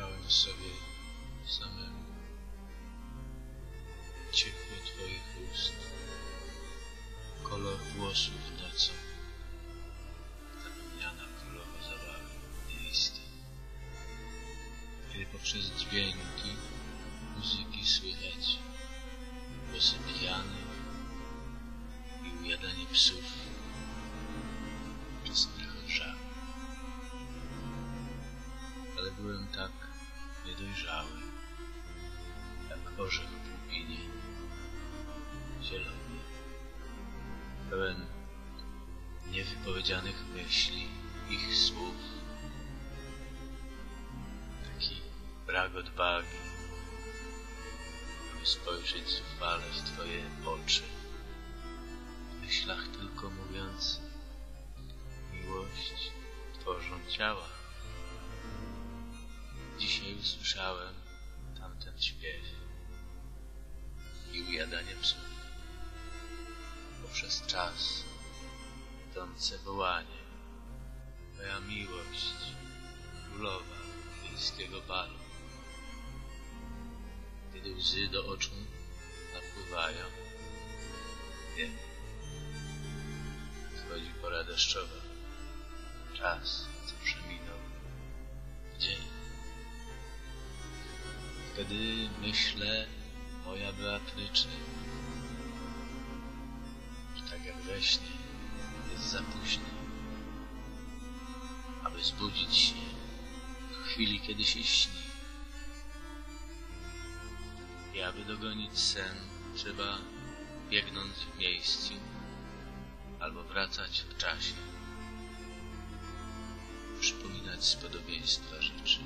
Przypomniałem sobie samemu ciepło Twoich ust, kolor włosów nocą, zapomniana królowa zabawy wiejskiej. Kiedy poprzez dźwięki muzyki słychać głosy pijanych i ujadanie psów, trochę żal. Ale byłem tak niedojrzały, jak orzech w łupinie, zielony, pełen niewypowiedzianych myśli, ich słów, taki brak odwagi, aby spojrzeć zuchwale w Twoje oczy, w myślach tylko mówiąc miłość tworzą ciała. Dzisiaj usłyszałem tamten śpiew i ujadanie psów. Poprzez czas idące wołanie, moja miłość, królowa wiejskiego balu. Kiedy łzy do oczu napływają, wiem, nadchodzi pora deszczowa. Czas, Wtedy myślę, moja Beatrycze, że tak jak we śnie jest za późno, aby zbudzić się w chwili, kiedy się śni. I aby dogonić sen, trzeba biegnąc w miejscu albo wracać w czasie, przypominać z podobieństwa rzeczy.